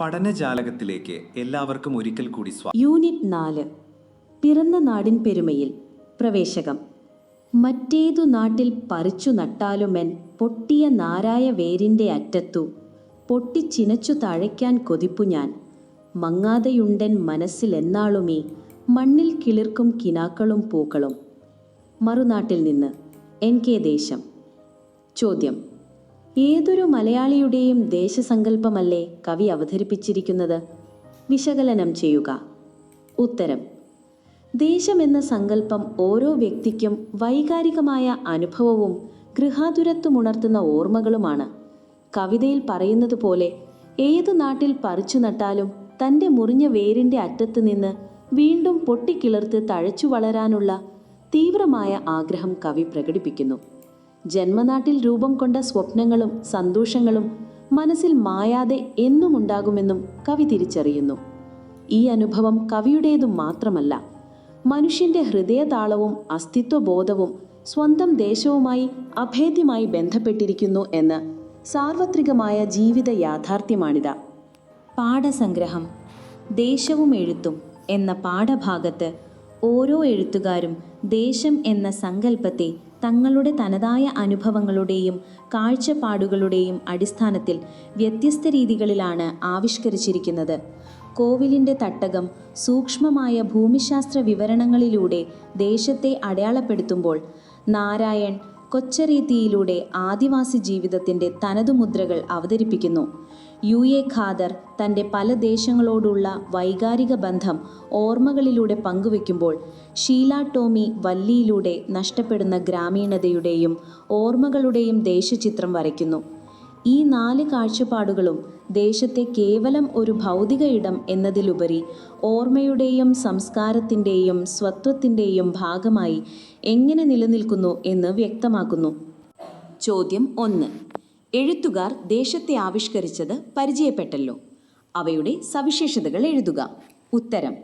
പഠനജാലകത്തിലേക്ക് എല്ലാവർക്കും ഒരിക്കൽ കൂടി യൂണിറ്റ് നാല്. പിറന്ന നാടിൻ പെരുമയിൽ. പ്രവേശകം. മറ്റേതു നാട്ടിൽ പറിച്ചു നട്ടാലുമെൻ പൊട്ടിയ നാരായ വേരിന്റെ അറ്റത്തു. പൊട്ടിച്ചിനച്ചു തഴയ്ക്കാൻ കൊതിപ്പു ഞാൻ. മങ്ങാതെയുണ്ടൻ മനസ്സിലെന്നാളുമീ മണ്ണിൽ കിളിർക്കും കിനാക്കളും പൂക്കളും. മറുനാട്ടിൽ നിന്ന്. എൻ കെ ദേശം. ചോദ്യം. ഏതൊരു മലയാളിയുടെയും ദേശസങ്കല്പമല്ലേ കവി അവതരിപ്പിച്ചിരിക്കുന്നത്? വിശകലനം ചെയ്യുക. ഉത്തരം. ദേശമെന്ന സങ്കല്പം ഓരോ വ്യക്തിക്കും വൈകാരികമായ അനുഭവവും ഗൃഹാതുരത്വമുണർത്തുന്ന ഓർമ്മകളുമാണ്. കവിതയിൽ പറയുന്നത് പോലെ ഏത് നാട്ടിൽ പറിച്ചു നട്ടാലും തന്റെ മുറിഞ്ഞ വേരിന്റെ അറ്റത്ത് നിന്ന് വീണ്ടും പൊട്ടിക്കിളിർത്ത് തഴച്ചു വളരാനുള്ള തീവ്രമായ ആഗ്രഹം കവി പ്രകടിപ്പിക്കുന്നു. ജന്മനാട്ടിൽ രൂപം കൊണ്ട സ്വപ്നങ്ങളും സന്തോഷങ്ങളും മനസ്സിൽ മായാതെ എന്നും ഉണ്ടാകുമെന്നും കവി തിരിച്ചറിയുന്നു. ഈ അനുഭവം കവിയുടേതും മാത്രമല്ല മനുഷ്യന്റെ ഹൃദയതാളവും അസ്തിത്വബോധവും സ്വന്തം ദേശവുമായി അഭേദ്യമായി ബന്ധപ്പെട്ടിരിക്കുന്നു എന്ന് സാർവത്രികമായ ജീവിത യാഥാർത്ഥ്യമാണിത്. പാഠസംഗ്രഹം ദേശവും എഴുത്തും എന്ന പാഠഭാഗത്ത് ഓരോ എഴുത്തുകാരും ദേശം എന്ന സങ്കല്പത്തെ തങ്ങളുടെ തനതായ അനുഭവങ്ങളുടെയും കാഴ്ചപ്പാടുകളുടെയും അടിസ്ഥാനത്തിൽ വ്യത്യസ്ത രീതികളിലാണ് ആവിഷ്കരിച്ചിരിക്കുന്നത്. കോവിലിന്റെ തട്ടകം സൂക്ഷ്മമായ ഭൂമിശാസ്ത്ര വിവരണങ്ങളിലൂടെ ദേശത്തെ അടയാളപ്പെടുത്തുമ്പോൾ നാരായൺ കൊച്ചരീതിയിലൂടെ ആദിവാസി ജീവിതത്തിന്റെ തനതുമുദ്രകൾ അവതരിപ്പിക്കുന്നു. യു എ ഖാദർ തന്റെ പല ദേശങ്ങളോടുള്ള വൈകാരിക ബന്ധം ഓർമ്മകളിലൂടെ പങ്കുവെക്കുമ്പോൾ ഷീല ടോമി വല്ലിയിലൂടെ നഷ്ടപ്പെടുന്ന ഗ്രാമീണതയുടെയും ഓർമ്മകളുടെയും ദേശചിത്രം വരയ്ക്കുന്നു. ഈ നാല് കാഴ്ചപ്പാടുകളും ദേശത്തെ കേവലം ഒരു ഭൗതിക ഇടം എന്നതിലുപരി ഓർമ്മയുടെയും സംസ്കാരത്തിന്റെയും സ്വത്വത്തിന്റെയും ഭാഗമായി എങ്ങനെ നിലനിൽക്കുന്നു എന്ന് വ്യക്തമാക്കുന്നു. ചോദ്യം ഒന്ന്. എഴുത്തുകാർ ദേശത്തെ ആവിഷ്കരിച്ചത് പരിചയപ്പെട്ടല്ലോ. അവയുടെ സവിശേഷതകൾ എഴുതുക. ഉത്തരം.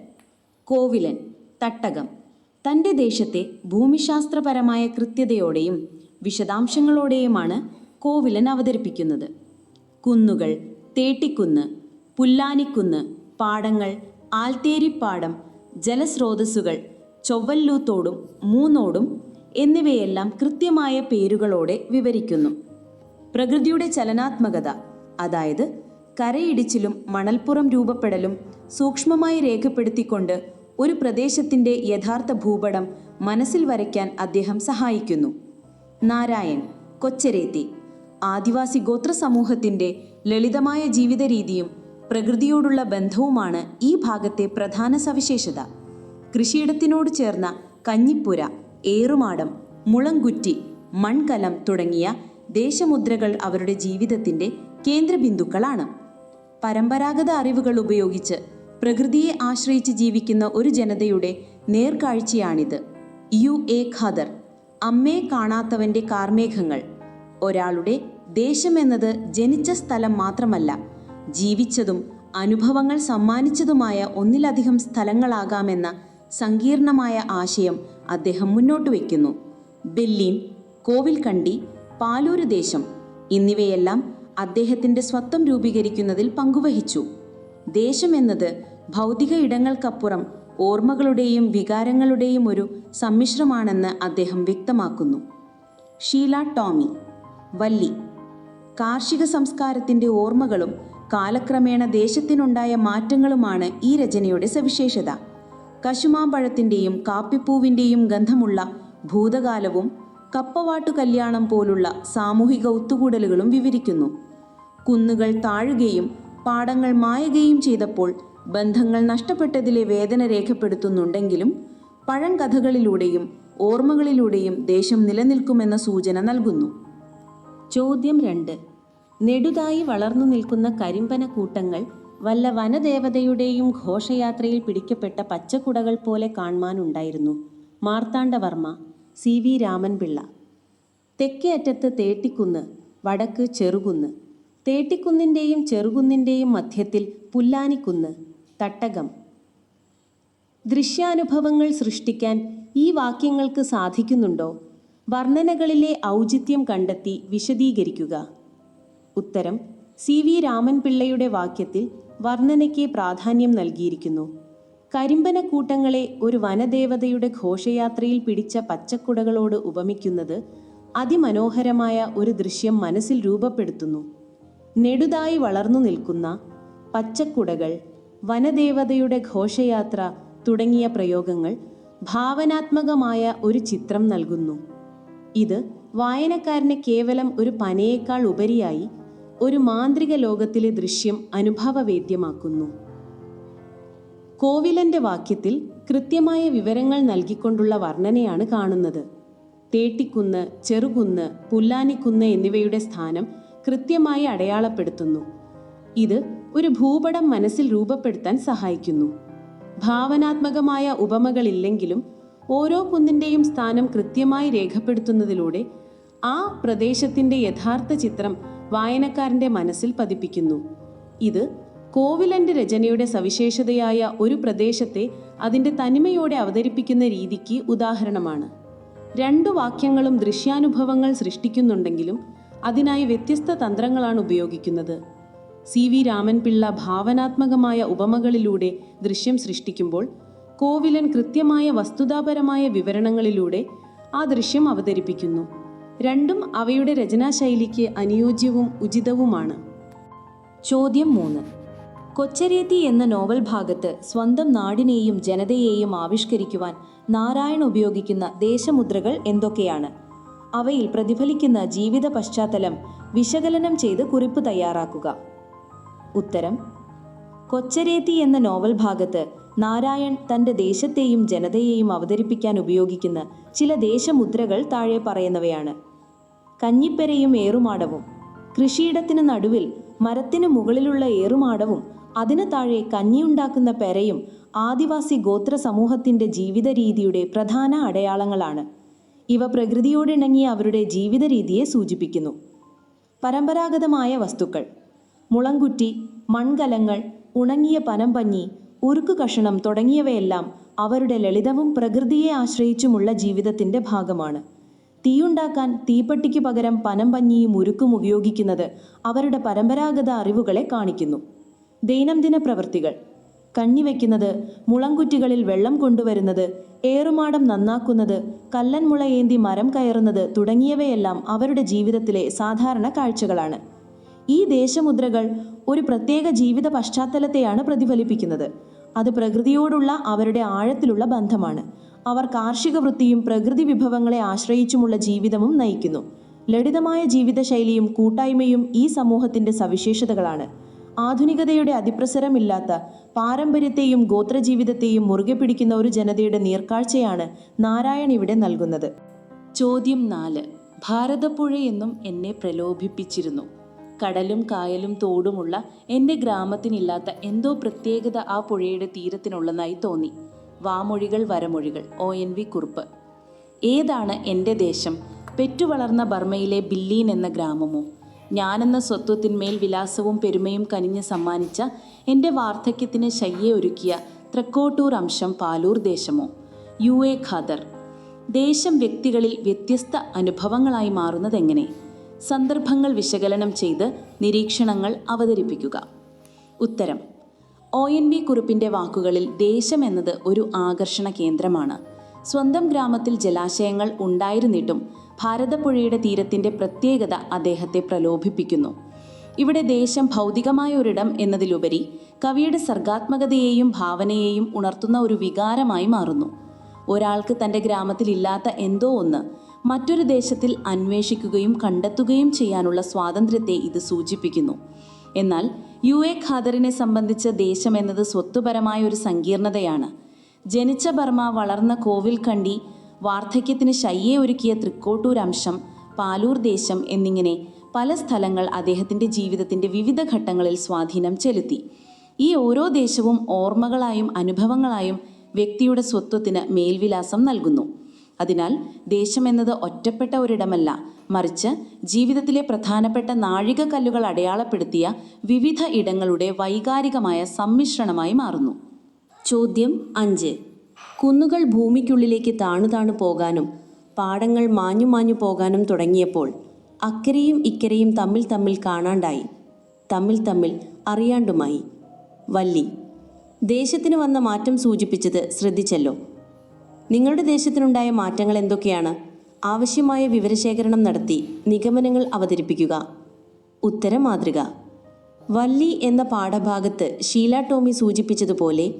കോവിലൻ തട്ടകം. തന്റെ ദേശത്തെ ഭൂമിശാസ്ത്രപരമായ കൃത്യതയോടെയും വിശദാംശങ്ങളോടെയുമാണ് കോവിലൻ അവതരിപ്പിക്കുന്നത്. കുന്നുകൾ തേട്ടിക്കുന്ന് പുല്ലാനിക്കുന്ന് പാടങ്ങൾ ആൽത്തേരിപ്പാടം ജലസ്രോതസ്സുകൾ ചൊവ്വല്ലൂത്തോടും മൂന്നോടും എന്നിവയെല്ലാം കൃത്യമായ പേരുകളോടെ വിവരിക്കുന്നു. പ്രകൃതിയുടെ ചലനാത്മകത അതായത് കരയിടിച്ചിലും മണൽപ്പുറം രൂപപ്പെടലും സൂക്ഷ്മമായി രേഖപ്പെടുത്തിക്കൊണ്ട് ഒരു പ്രദേശത്തിന്റെ യഥാർത്ഥ ഭൂപടം മനസ്സിൽ വരയ്ക്കാൻ അദ്ദേഹം സഹായിക്കുന്നു. നാരായൺ കൊച്ചരേത്തി ആദിവാസി ഗോത്ര സമൂഹത്തിന്റെ ലളിതമായ ജീവിത രീതിയും പ്രകൃതിയോടുള്ള ബന്ധവുമാണ് ഈ ഭാഗത്തെ പ്രധാന സവിശേഷത. കൃഷിയിടത്തിനോട് ചേർന്ന കഞ്ഞിപ്പുര ഏറുമാടം മുളങ്കുറ്റി മൺകലം തുടങ്ങിയ ദേശമുദ്രകൾ അവരുടെ ജീവിതത്തിന്റെ കേന്ദ്രബിന്ദുക്കളാണ്. പരമ്പരാഗത അറിവുകൾ ഉപയോഗിച്ച് പ്രകൃതിയെ ആശ്രയിച്ച് ജീവിക്കുന്ന ഒരു ജനതയുടെ നേർക്കാഴ്ചയാണിത്. യു എ ഖദർ അമ്മയെ കാണാത്തവന്റെ കാർമേഘങ്ങൾ. ഒരാളുടെ ദേശമെന്നത് ജനിച്ച സ്ഥലം മാത്രമല്ല ജീവിച്ചതും അനുഭവങ്ങൾ സമ്മാനിച്ചതുമായ ഒന്നിലധികം സ്ഥലങ്ങളാകാമെന്ന സങ്കീർണമായ ആശയം അദ്ദേഹം മുന്നോട്ട് വയ്ക്കുന്നു. ബെല്ലിൻ കോവിൽക്കണ്ടി പാലൂര് ദേശം എന്നിവയെല്ലാം അദ്ദേഹത്തിന്റെ സ്വത്വം രൂപീകരിക്കുന്നതിൽ പങ്കുവഹിച്ചു. ദേശം എന്നത് ഭൗതിക ഇടങ്ങൾക്കപ്പുറം ഓർമ്മകളുടെയും വികാരങ്ങളുടെയും ഒരു സമ്മിശ്രമാണെന്ന് അദ്ദേഹം വ്യക്തമാക്കുന്നു. ഷീല ടോമി. വല്ലി കാർഷിക സംസ്കാരത്തിന്റെ ഓർമ്മകളും കാലക്രമേണ ദേശത്തിനുണ്ടായ മാറ്റങ്ങളുമാണ് ഈ രചനയുടെ സവിശേഷത. കശുമാമ്പഴത്തിന്റെയും കാപ്പിപ്പൂവിന്റെയും ഗന്ധമുള്ള ഭൂതകാലവും കപ്പവാട്ടു കല്യാണം പോലുള്ള സാമൂഹിക ഒത്തുകൂടലുകളും വിവരിക്കുന്നു. കുന്നുകൾ താഴുകയും പാടങ്ങൾ മായുകയും ചെയ്തപ്പോൾ ബന്ധങ്ങൾ നഷ്ടപ്പെട്ടതിലെ വേദന രേഖപ്പെടുത്തുന്നുണ്ടെങ്കിലും പഴങ്കഥകളിലൂടെയും ഓർമ്മകളിലൂടെയും ദേശം നിലനിൽക്കുമെന്ന സൂചന നൽകുന്നു. ചോദ്യം രണ്ട്. നെടുതായി വളർന്നു നിൽക്കുന്ന കരിമ്പന കൂട്ടങ്ങൾ വല്ല വനദേവതയുടെയും ഘോഷയാത്രയിൽ പിടിക്കപ്പെട്ട പച്ചക്കുടകൾ പോലെ കാണുവാനുണ്ടായിരുന്നു. Marthanda Varma C V Raman Pillai. തെക്കേ അറ്റത്ത് തേട്ടിക്കുന്ന് വടക്ക് ചെറുകുന്ന്. തേട്ടിക്കുന്നിന്റെയും ചെറുകുന്നിന്റെയും മധ്യത്തിൽ പുല്ലാനിക്കുന്ന് തട്ടകം. ദൃശ്യാനുഭവങ്ങൾ സൃഷ്ടിക്കാൻ ഈ വാക്യങ്ങൾക്ക് സാധിക്കുന്നുണ്ടോ? വർണനകളിലെ ഔചിത്യം കണ്ടെത്തി വിശദീകരിക്കുക. ഉത്തരം സി വി രാമൻപിള്ളയുടെ വാക്യത്തിൽ വർണനയ്ക്ക് പ്രാധാന്യം നൽകിയിരിക്കുന്നു. കരിമ്പനക്കൂട്ടങ്ങളെ ഒരു വനദേവതയുടെ ഘോഷയാത്രയിൽ പിടിച്ച പച്ചക്കുടകളോട് ഉപമിക്കുന്നത് അതിമനോഹരമായ ഒരു ദൃശ്യം മനസ്സിൽ രൂപപ്പെടുത്തുന്നു. നെടുതായി വളർന്നു നിൽക്കുന്ന പച്ചക്കുടകൾ വനദേവതയുടെ ഘോഷയാത്ര തുടങ്ങിയ പ്രയോഗങ്ങൾ ഭാവനാത്മകമായ ഒരു ചിത്രം നൽകുന്നു. ഇത് വായനക്കാരനെ കേവലം ഒരു പനയേക്കാൾ ഉപരിയായി ഒരു മാന്ത്രിക ലോകത്തിലെ ദൃശ്യം അനുഭവവേദ്യമാക്കുന്നു. കോവിലന്റെ വാക്യത്തിൽ കൃത്യമായ വിവരങ്ങൾ നൽകിക്കൊണ്ടുള്ള വർണനയാണ് കാണുന്നത്. തേട്ടിക്കുന്ന് ചെറുകുന്ന് പുല്ലാനിക്കുന്ന് എന്നിവയുടെ സ്ഥാനം കൃത്യമായി അടയാളപ്പെടുത്തുന്നു. ഇത് ഒരു ഭൂപടം മനസ്സിൽ രൂപപ്പെടുത്താൻ സഹായിക്കുന്നു. ഭാവനാത്മകമായ ഉപമകളില്ലെങ്കിലും ഓരോ കുന്നിന്റെയും സ്ഥാനം കൃത്യമായി രേഖപ്പെടുത്തുന്നതിലൂടെ ആ പ്രദേശത്തിന്റെ യഥാർത്ഥ ചിത്രം വായനക്കാരന്റെ മനസ്സിൽ പതിപ്പിക്കുന്നു. ഇത് കോവിലന്റെ രചനയുടെ സവിശേഷതയായ ഒരു പ്രദേശത്തെ അതിന്റെ തനിമയോടെ അവതരിപ്പിക്കുന്ന രീതിക്ക് ഉദാഹരണമാണ്. രണ്ടു വാക്യങ്ങളും ദൃശ്യാനുഭവങ്ങൾ സൃഷ്ടിക്കുന്നുണ്ടെങ്കിലും അതിനായി വ്യത്യസ്ത തന്ത്രങ്ങളാണ് ഉപയോഗിക്കുന്നത്. സി. വി. രാമൻപിള്ള ഭാവനാത്മകമായ ഉപമകളിലൂടെ ദൃശ്യം സൃഷ്ടിക്കുമ്പോൾ കോവിലൻ കൃത്യമായ വസ്തുതാപരമായ വിവരണങ്ങളിലൂടെ ആ ദൃശ്യം അവതരിപ്പിക്കുന്നു. രണ്ടും അവയുടെ രചനാശൈലിക്ക് അനുയോജ്യവും ഉചിതവുമാണ്. ചോദ്യം മൂന്ന്. കൊച്ചരേത്തി എന്ന നോവൽ ഭാഗത്ത് സ്വന്തം നാടിനെയും ജനതയെയും ആവിഷ്കരിക്കുവാൻ നാരായൺ ഉപയോഗിക്കുന്ന ദേശമുദ്രകൾ എന്തൊക്കെയാണ്? അവയിൽ പ്രതിഫലിക്കുന്ന ജീവിത പശ്ചാത്തലം വിശകലനം ചെയ്ത് കുറിപ്പ് തയ്യാറാക്കുക. ഉത്തരം കൊച്ചരേത്തി എന്ന നോവൽ ഭാഗത്ത് നാരായൺ തന്റെ ദേശത്തെയും ജനതയെയും അവതരിപ്പിക്കാൻ ഉപയോഗിക്കുന്ന ചില ദേശമുദ്രകൾ താഴെ പറയുന്നവയാണ്. കഞ്ഞിപ്പെരയും ഏറുമാടവും കൃഷിയിടത്തിന് നടുവിൽ മരത്തിനു മുകളിലുള്ള ഏറുമാടവും അതിന് താഴെ കഞ്ഞിയുണ്ടാക്കുന്ന പെരയും ആദിവാസി ഗോത്ര സമൂഹത്തിന്റെ ജീവിത രീതിയുടെ പ്രധാന അടയാളങ്ങളാണ്. ഇവ പ്രകൃതിയോടിണങ്ങിയ അവരുടെ ജീവിത രീതിയെ സൂചിപ്പിക്കുന്നു. പരമ്പരാഗതമായ വസ്തുക്കൾ മുളങ്കുറ്റി മൺകലങ്ങൾ ഉണങ്ങിയ പനമ്പഞ്ഞി ഉരുക്കു കഷണം തുടങ്ങിയവയെല്ലാം അവരുടെ ലളിതവും പ്രകൃതിയെ ആശ്രയിച്ചുമുള്ള ജീവിതത്തിന്റെ ഭാഗമാണ്. തീയുണ്ടാക്കാൻ തീപ്പെട്ടിക്ക് പകരം പനമ്പഞ്ഞിയും ഉരുക്കും ഉപയോഗിക്കുന്നത് അവരുടെ പരമ്പരാഗത അറിവുകളെ കാണിക്കുന്നു. ദൈനംദിന പ്രവൃത്തികൾ. കഞ്ഞിവെക്കുന്നത് മുളങ്കുറ്റികളിൽ വെള്ളം കൊണ്ടുവരുന്നത് ഏറുമാടം നന്നാക്കുന്നത് കല്ലൻമുള ഏന്തി മരം കയറുന്നത് തുടങ്ങിയവയെല്ലാം അവരുടെ ജീവിതത്തിലെ സാധാരണ കാഴ്ചകളാണ്. ഈ ദേശമുദ്രകൾ ഒരു പ്രത്യേക ജീവിത പശ്ചാത്തലത്തെയാണ് പ്രതിഫലിപ്പിക്കുന്നത്. അത് പ്രകൃതിയോടുള്ള അവരുടെ ആഴത്തിലുള്ള ബന്ധമാണ്. അവർ കാർഷിക വൃത്തിയും പ്രകൃതി വിഭവങ്ങളെ ആശ്രയിച്ചുമുള്ള ജീവിതവും നയിക്കുന്നു. ലളിതമായ ജീവിതശൈലിയും കൂട്ടായ്മയും ഈ സമൂഹത്തിന്റെ സവിശേഷതകളാണ്. ആധുനികതയുടെ അതിപ്രസരമില്ലാത്ത പാരമ്പര്യത്തെയും ഗോത്രജീവിതത്തെയും മുറുകെ പിടിക്കുന്ന ഒരു ജനതയുടെ നീർക്കാഴ്ചയാണ് നാരായണ ഇവിടെ നൽകുന്നത്. ചോദ്യം നാല്. ഭാരതപ്പുഴയെന്നും എന്നെ പ്രലോഭിപ്പിച്ചിരുന്നു. കടലും കായലും തോടുമുള്ള എന്റെ ഗ്രാമത്തിനില്ലാത്ത എന്തോ പ്രത്യേകത ആ പുഴയുടെ തീരത്തിനുള്ളതായി തോന്നി. വാമൊഴികൾ വരമൊഴികൾ ഒ എൻ വി കുറുപ്പ്. ഏതാണ് എന്റെ ദേശം? പെറ്റുവളർന്ന ബർമയിലെ ബില്ലീൻ എന്ന ഗ്രാമമോ? ഞാനെന്ന സ്വത്വത്തിന്മേൽ വിലാസവും പെരുമയും കനിഞ്ഞ് സമ്മാനിച്ച എന്റെ വാർദ്ധക്യത്തിന് ശയ്യെ ഒരുക്കിയ തൃക്കോട്ടൂർ അംശം പാലൂർ ദേശമോ? U A Khader. ദേശം വ്യക്തികളിൽ വ്യത്യസ്ത അനുഭവങ്ങളായി മാറുന്നതെങ്ങനെ? സന്ദർഭങ്ങൾ വിശകലനം ചെയ്ത് നിരീക്ഷണങ്ങൾ അവതരിപ്പിക്കുക. ഉത്തരം. ഒ എൻ വി കുറിപ്പിന്റെ വാക്കുകളിൽ ദേശം എന്നത് ഒരു ആകർഷണ കേന്ദ്രമാണ്. സ്വന്തം ഗ്രാമത്തിൽ ജലാശയങ്ങൾ ഉണ്ടായിരുന്നിട്ടും ഭാരതപ്പുഴയുടെ തീരത്തിന്റെ പ്രത്യേകത അദ്ദേഹത്തെ പ്രലോഭിപ്പിക്കുന്നു. ഇവിടെ ദേശം ഭൗതികമായ ഒരിടം എന്നതിലുപരി കവിയുടെ സർഗാത്മകതയെയും ഭാവനയെയും ഉണർത്തുന്ന ഒരു വികാരമായി മാറുന്നു. ഒരാൾക്ക് തന്റെ ഗ്രാമത്തിൽ ഇല്ലാത്ത എന്തോ ഒന്ന് മറ്റൊരു ദേശത്തിൽ അന്വേഷിക്കുകയും കണ്ടെത്തുകയും ചെയ്യാനുള്ള സ്വാതന്ത്ര്യത്തെ ഇത് സൂചിപ്പിക്കുന്നു. എന്നാൽ യു എ ഖാദറിനെ സംബന്ധിച്ച് ദേശം എന്നത് സ്വത്തുപരമായ ഒരു സങ്കീർണതയാണ്. ജനിച്ച ബർമ വളർന്ന കോവിൽ കണ്ടി വാർദ്ധക്യത്തിന് ശയ്യെ ഒരുക്കിയ തൃക്കോട്ടൂർ അംശം പാലൂർ ദേശം എന്നിങ്ങനെ പല സ്ഥലങ്ങൾ അദ്ദേഹത്തിന്റെ ജീവിതത്തിന്റെ വിവിധ ഘട്ടങ്ങളിൽ സ്വാധീനം ചെലുത്തി. ഈ ഓരോ ദേശവും ഓർമ്മകളായും അനുഭവങ്ങളായും വ്യക്തിയുടെ സ്വത്വത്തിന് മേൽവിലാസം നൽകുന്നു. അതിനാൽ ദേശം എന്നത് ഒറ്റപ്പെട്ട ഒരിടമല്ല മറിച്ച് ജീവിതത്തിലെ പ്രധാനപ്പെട്ട നാഴികക്കല്ലുകൾ അടയാളപ്പെടുത്തിയ വിവിധ ഇടങ്ങളുടെ വൈകാരികമായ സമ്മിശ്രണമായി മാറുന്നു. ചോദ്യം അഞ്ച്. കുന്നുകൾ ഭൂമിക്കുള്ളിലേക്ക് താണു താണു പോകാനും പാടങ്ങൾ മാഞ്ഞു മാഞ്ഞു പോകാനും തുടങ്ങിയപ്പോൾ അക്കരെയും ഇക്കരെയും തമ്മിൽ തമ്മിൽ കാണാണ്ടായി. തമ്മിൽ തമ്മിൽ അറിയാണ്ടുമായി. വല്ലി ദേശത്തിന് വന്ന മാറ്റം സൂചിപ്പിച്ചത് ശ്രദ്ധിച്ചല്ലോ. നിങ്ങളുടെ ദേശത്തിനുണ്ടായ മാറ്റങ്ങൾ എന്തൊക്കെയാണ്? ആവശ്യമായ വിവരശേഖരണം നടത്തി നിഗമനങ്ങൾ അവതരിപ്പിക്കുക. ഉത്തരമാതൃക വല്ലി എന്ന പാഠഭാഗത്ത് ഷീല ടോമി സൂചിപ്പിച്ചതുപോലെ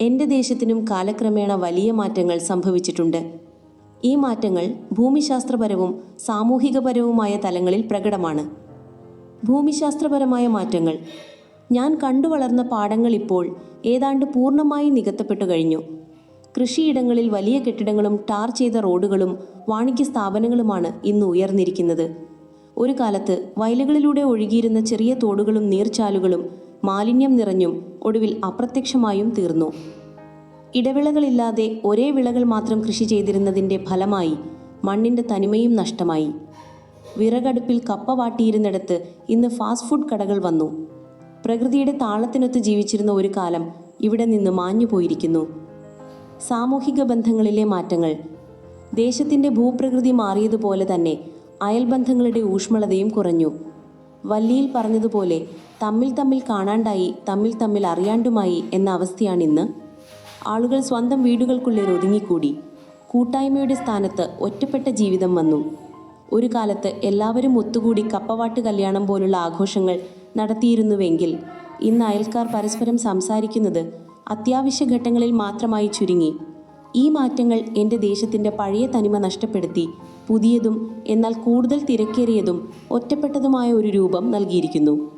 എന്റെ ദേശത്തിനും കാലക്രമേണ വലിയ മാറ്റങ്ങൾ സംഭവിച്ചിട്ടുണ്ട്. ഈ മാറ്റങ്ങൾ ഭൂമിശാസ്ത്രപരവും സാമൂഹികപരവുമായ തലങ്ങളിൽ പ്രകടമാണ്. ഭൂമിശാസ്ത്രപരമായ മാറ്റങ്ങൾ. ഞാൻ കണ്ടു വളർന്ന പാടങ്ങൾ ഇപ്പോൾ ഏതാണ്ട് പൂർണമായി നികത്തപ്പെട്ടു കഴിഞ്ഞു. കൃഷിയിടങ്ങളിൽ വലിയ കെട്ടിടങ്ങളും ടാർ ചെയ്ത റോഡുകളും വാണിജ്യ സ്ഥാപനങ്ങളുമാണ് ഇന്ന് ഉയർന്നിരിക്കുന്നത്. ഒരു കാലത്ത് വയലുകളിലൂടെ ഒഴുകിയിരുന്ന ചെറിയ തോടുകളും നീർച്ചാലുകളും മാലിന്യം നിറഞ്ഞും ഒടുവിൽ അപ്രത്യക്ഷമായും തീർന്നു. ഇടവിളകളില്ലാതെ ഒരേ വിളകൾ മാത്രം കൃഷി ചെയ്തിരുന്നതിന്റെ ഫലമായി മണ്ണിന്റെ തനിമയും നഷ്ടമായി. വിറകടുപ്പിൽ കപ്പ വാട്ടിയിരുന്നിടത്ത് ഇന്ന് ഫാസ്റ്റ് ഫുഡ് കടകൾ വന്നു. പ്രകൃതിയുടെ താളത്തിനൊത്ത് ജീവിച്ചിരുന്ന ഒരു കാലം ഇവിടെ നിന്ന് മാഞ്ഞു പോയിരിക്കുന്നു. സാമൂഹിക ബന്ധങ്ങളിലെ മാറ്റങ്ങൾ. ദേശത്തിന്റെ ഭൂപ്രകൃതി മാറിയതുപോലെ തന്നെ അയൽബന്ധങ്ങളുടെ ഊഷ്മളതയും കുറഞ്ഞു. വല്ലിയിൽ പറഞ്ഞതുപോലെ തമ്മിൽ തമ്മിൽ കാണാണ്ടായി തമ്മിൽ തമ്മിൽ അറിയാണ്ടുമായി എന്ന അവസ്ഥയാണിന്ന്. ആളുകൾ സ്വന്തം വീടുകൾക്കുള്ളിൽ ഒതുങ്ങിക്കൂടി. കൂട്ടായ്മയുടെ സ്ഥാനത്ത് ഒറ്റപ്പെട്ട ജീവിതം വന്നു. ഒരു കാലത്ത് എല്ലാവരും ഒത്തുകൂടി കപ്പവാട്ട് കല്യാണം പോലുള്ള ആഘോഷങ്ങൾ നടത്തിയിരുന്നുവെങ്കിൽ ഇന്ന് അയൽക്കാർ പരസ്പരം സംസാരിക്കുന്നത് അത്യാവശ്യ ഘട്ടങ്ങളിൽ മാത്രമായി ചുരുങ്ങി. ഈ മാറ്റങ്ങൾ എന്റെ ദേശത്തിന്റെ പഴയ തനിമ നഷ്ടപ്പെടുത്തി പുതിയതും എന്നാൽ കൂടുതൽ തിരക്കേറിയതും ഒറ്റപ്പെട്ടതുമായ ഒരു രൂപം നൽകിയിരിക്കുന്നു.